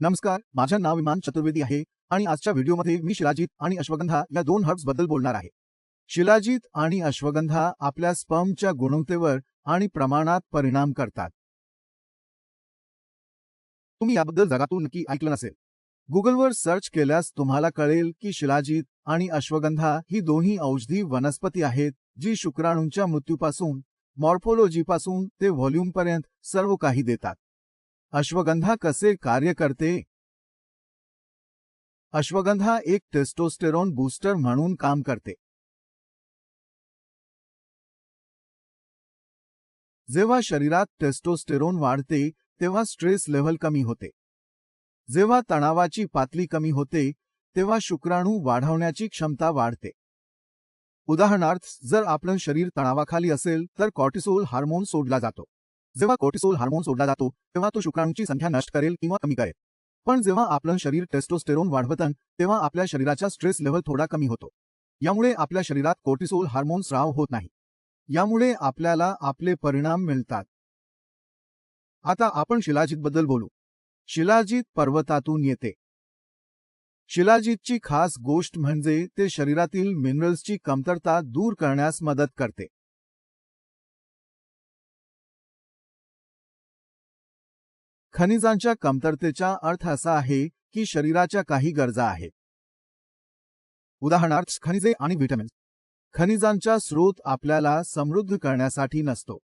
नमस्कार माझं नाव विमान चतुर्वेदी आहे आणि आजच्या व्हिडिओमध्ये मी शिलाजीत आणि अश्वगंधा या दोन हर्ब्सबद्दल बोलणार आहे. शिलाजीत आणि अश्वगंधा आपल्या स्पर्मच्या गुणवत्तेवर आणि प्रमाणात परिणाम करतात. तुम्ही याबद्दल जगातून नक्की ऐकलं नसेल. गुगलवर सर्च केल्यास तुम्हाला कळेल की शिलाजीत आणि अश्वगंधा ही दोन्ही औषधी वनस्पती आहेत जी शुक्राणूंच्या मृत्यूपासून मॉर्फोलॉजीपासून ते व्हॉल्यूमपर्यंत सर्व काही देतात. अश्वगंधा कसे कार्य करते? अश्वगंधा एक टेस्टोस्टेरॉन बूस्टर म्हणून काम करते. जेव्हा शरीरात टेस्टोस्टेरॉन वाढते तेव्हा स्ट्रेस लेव्हल कमी होते. जेव्हा तणावाची पातळी कमी होते तेव्हा शुक्राणू वाढवण्याची क्षमता वाढते. उदाहरणार्थ जर आपलं शरीर तणावाखाली असेल तर कॉर्टिसोल हार्मोन सोडला जातो. जेव्हा कोर्टिसोल हार्मोन सोडला जातो तेव्हा तो शुक्राणूची संख्या नष्ट करेल किंवा कमी करेल. पण जेव्हा आपलं शरीर टेस्टोस्टेरोन वाढवतं तेव्हा आपल्या शरीराचा स्ट्रेस लेव्हल थोडा कमी होतो. यामुळे आपल्या शरीरात कोर्टिसोल हार्मोन स्राव होत नाही. यामुळे आपल्याला आपले परिणाम मिळतात. आता आपण शिलाजीत बद्दल बोलू. शिलाजीत पर्वतातून येते. शिलाजीतची खास गोष्ट म्हणजे ते शरीरातील मिनरल्सची कमतरता दूर करण्यास मदत करते. खनिजांच्या कमतरतेचा अर्थ असा आहे की शरीराच्या काही गरजा आहेत. उदाहरणार्थ खनिजे आणि व्हिटॅमिन्स खनिजांचा स्रोत आपल्याला समृद्ध करण्यासाठी नसतो.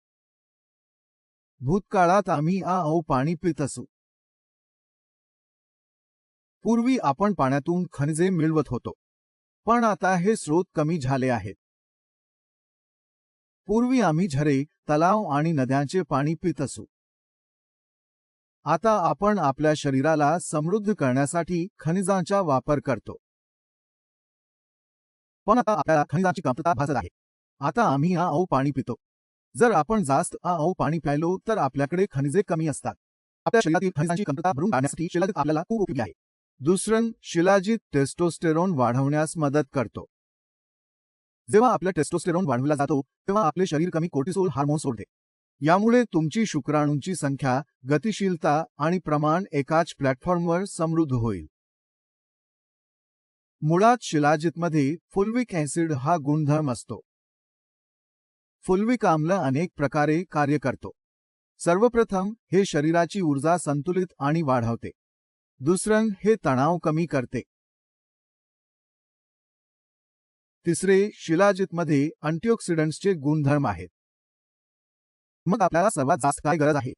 भूतकाळात आम्ही आ औ पाणी पित असू. पूर्वी आपण पाण्यातून खनिजे मिळवत होतो. पण आता हे स्रोत कमी झाले आहेत. पूर्वी आम्ही झरे तलाव आणि नद्यांचे पाणी पित असू. आता आपण आपल्या शरीराला समृद्ध करण्यासाठी खनिजांचा वापर करतो. पण आता आपल्याला खनिजांची कमतरता भासत आहे. आता आम्ही हा औ पाणी पितो. जर आपण जास्त आ औ पाणी प्यायलो तर आपल्याकडे खनिजे कमी असतात. आपल्या शरीरातील खनिजांची कमतरता भरून काढण्यासाठी शिलाजित आपल्याला खूप उपयोगी आहे. दुसरं शिलाजीत टेस्टोस्टेरॉन वाढवण्यास मदत करतो. जेव्हा आपला टेस्टोस्टेरॉन वाढवला जातो तेव्हा आपले शरीर कमी कोर्टिसोल हार्मोन सोडते. यामुळे तुमची शुक्राणूंची संख्या गतिशीलता आणि प्रमाण एकाच प्लॅटफॉर्मवर समृद्ध होईल. मुळात शिलाजितमध्ये फुल्विक ऍसिड हा गुणधर्म असतो. फुल्विक आम्ल अनेक प्रकारे कार्य करतो. सर्वप्रथम हे शरीराची ऊर्जा संतुलित आणि वाढवते. दुसरं हे तणाव कमी करते. तिसरे शिलाजितमध्ये अँटीऑक्सिडंट्सचे गुणधर्म आहेत. मग आपल्याला सर्वात जास्त काय गरज आहे?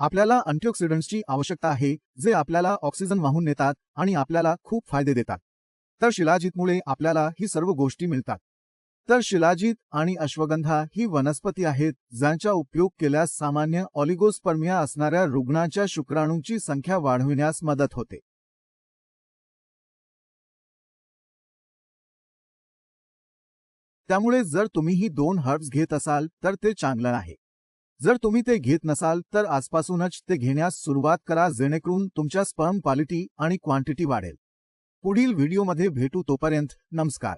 आपल्याला अँटीऑक्सिडंट्सची आवश्यकता आहे जे आपल्याला ऑक्सिजन वाहून नेतात आणि आपल्याला खूप फायदे देतात. तर शिलाजीतमुळे आपल्याला ही सर्व गोष्टी मिळतात. तर शिलाजीत आणि अश्वगंधा ही वनस्पती आहेत ज्यांचा उपयोग केल्यास सामान्य ऑलिगोस्पर्मिया असणाऱ्या रुग्णांच्या शुक्राणूंची संख्या वाढविण्यास मदत होते. त्यामुळे जर तुम्ही ही दोन हर्ब्स घेत असाल तर ते चांगलं आहे. जर तुम्ही ते घेत नसाल तर आजपासूनच ते घेण्यास सुरुवात करा जेणेकरून तुमच्या स्पर्म क्वालिटी आणि क्वांटिटी वाढेल. पुढील व्हिडिओमध्ये भेटू तोपर्यंत नमस्कार.